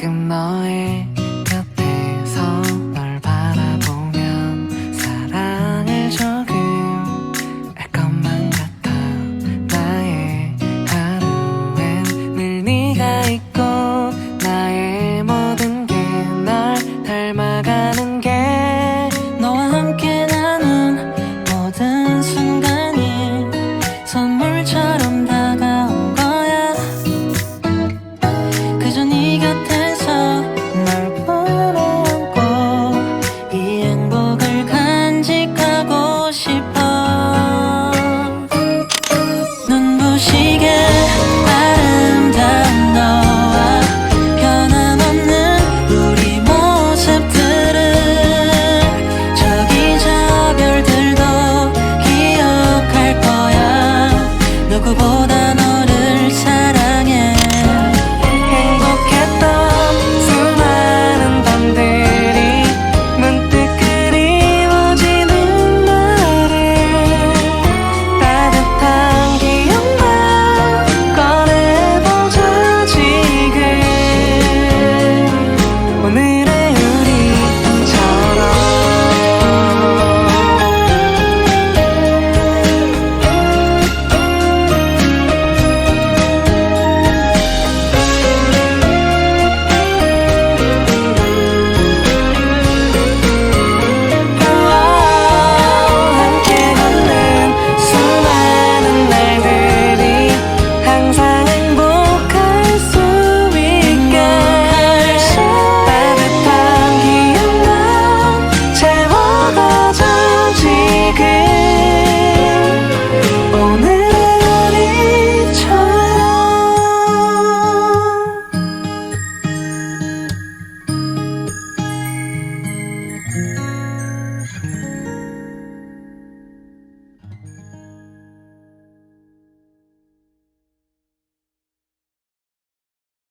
가끔 너의 곁에서 널 바라보면 사랑을 조금 알 것만 같아. 나의 하루엔 늘 네가 있고 나의 모든 게날 닮아가는 게 너와 함께 나는 모든 순간이 선물처럼 다가온 거야. 그저 네